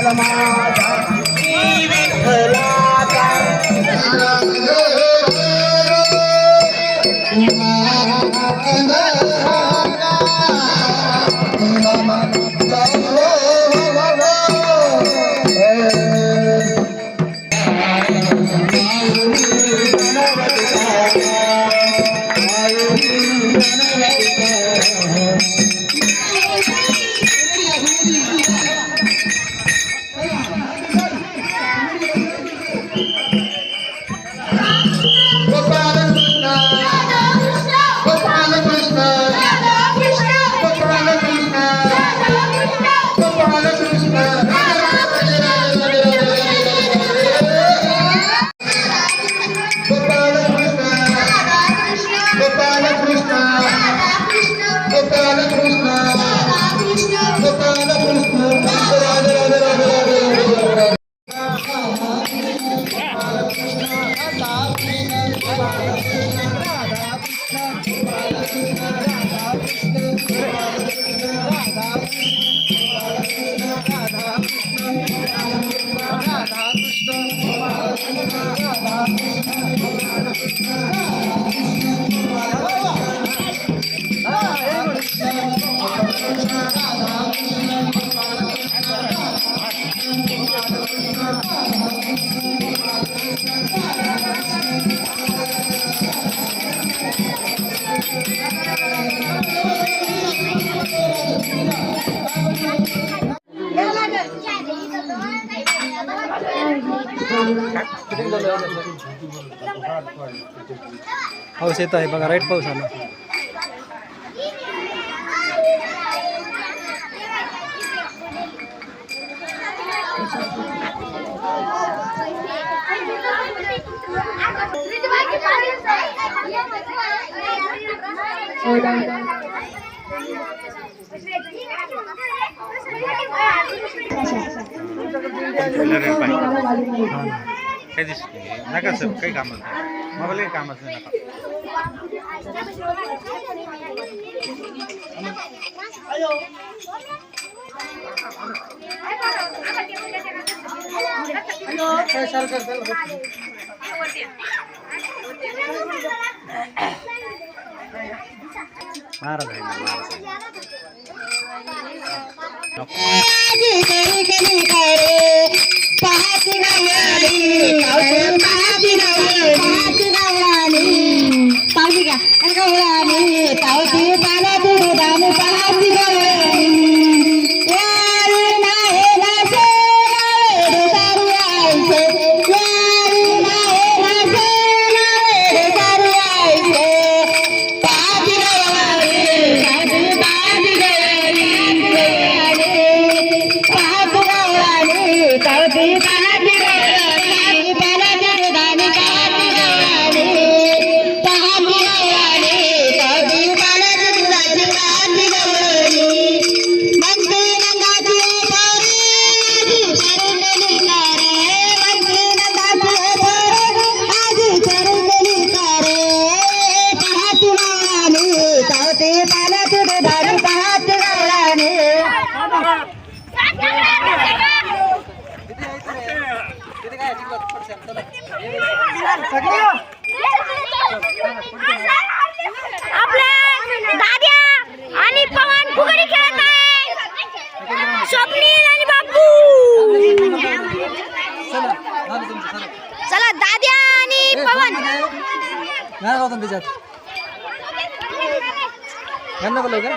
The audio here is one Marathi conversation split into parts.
Salamat. पाऊस येत आहे बघा राईट पाऊस आला. काय दिसत नाही नका सर काही कामच नाही मोबाईल काही कामच नाही नका महाराज आहे ना महाराज आपल्या दाद्या आणि पवन फुगडी खेळत आहे स्वप्नील आणि बापू चला दाद्या आणि पवन नाही त्याच्यात यांना बोलाय का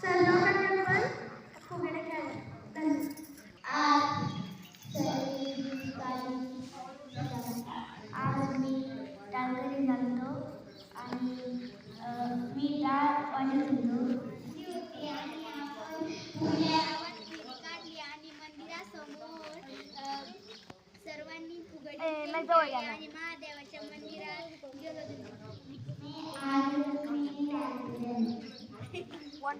Sir, look at the What?